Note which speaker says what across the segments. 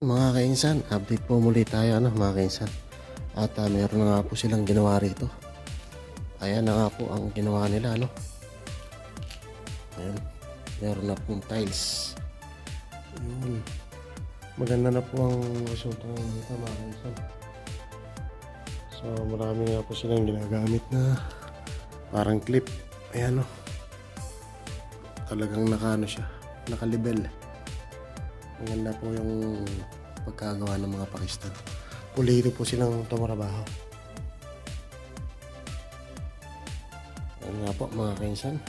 Speaker 1: kainsan, update po muli tayo ano mga kainsan. At ah, meron na nga po silang ginawa rito. Ayan na nga po ang ginawa nila ano. Ayan, meron na pong tiles. Ayun. Maganda na po ang resulta ng dito mga kainsan. So marami nga po silang ginagamit na parang clip. Ayan o. Talagang nakaano siya, nakalibel. Maganda po yung pagkagawa ng mga Pakistan. Pulido po silang tumarabaho. Ayan nga po mga kainsan.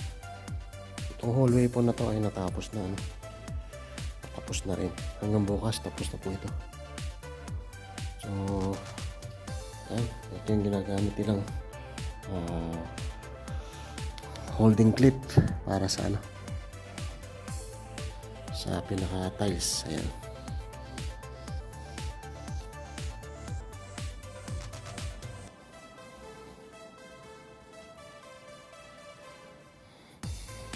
Speaker 1: Itong hallway po na to ay natapos na. Ano? Tapos na rin. Hanggang bukas tapos na po ito. So, ayan. Ito yung ginagamit nilang ah, holding clip para sa ano sa pinaka tiles. Ayan.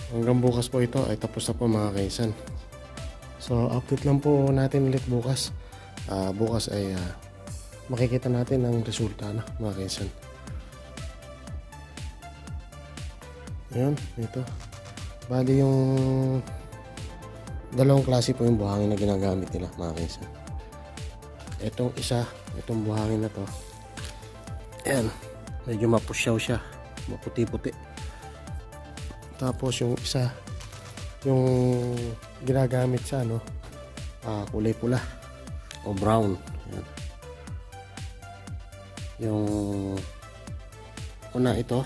Speaker 1: Hanggang bukas po ito. Ay tapos na po mga kaisan. So update lang po natin ulit bukas. Ah, bukas ay ah, makikita natin ang resulta na mga kaisan. Ayan, ito. Bali yung dalawang klase po yung buhangin na ginagamit nila mga kaysa. Itong isa, itong buhangin na to. Ayan, medyo mapusyaw siya. Maputi-puti. Tapos yung isa, yung ginagamit sa ano, ah, kulay pula o brown. Ayan. Yung una ito,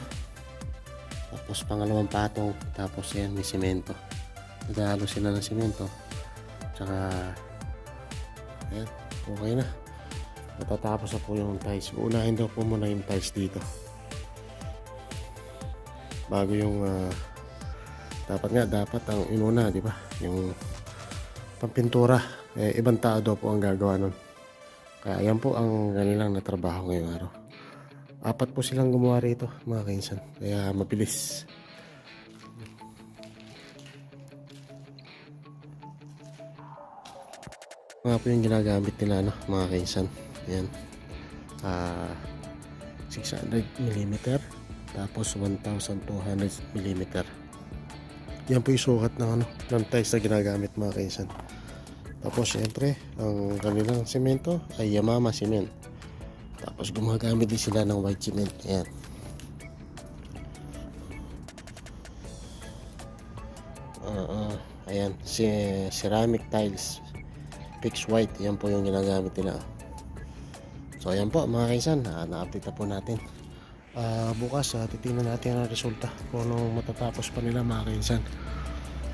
Speaker 1: tapos pangalawang patong, tapos yan may simento. Nagahalo sila ng simento. Tsaka, ayan, okay na. Matatapos na po yung tiles. Uunahin daw po muna yung tiles dito. Bago yung, ah, dapat nga, dapat ang inuna, di ba? Yung pampintura. Eh, ibang tao daw po ang gagawa nun. Kaya yan po ang kanilang natrabaho ngayong araw. Apat po silang gumawa rito, mga kainsan. Kaya mabilis. Mga po yung ginagamit nila, no, mga kainsan. Ayan. Ah, 600 mm. Tapos 1,200 mm. Yan po yung sukat ng, ano, ng tiles na ginagamit, mga kainsan. Tapos, syempre, ang kanilang semento ay Yamama Cement. Tapos gumagamit din sila ng white cement. Ayan. Ah, ah, ayan. Si, ceramic tiles. Fix white. Yan po yung ginagamit nila. So ayan po mga kaisan. Ah, na-update na po natin. Ah, bukas ah, titingnan natin ang resulta kung anong matatapos pa nila mga kaisan.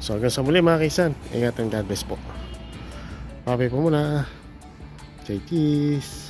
Speaker 1: So hanggang sa muli mga kaisan. Ingat and God bless po. Papi po muna. Say cheese.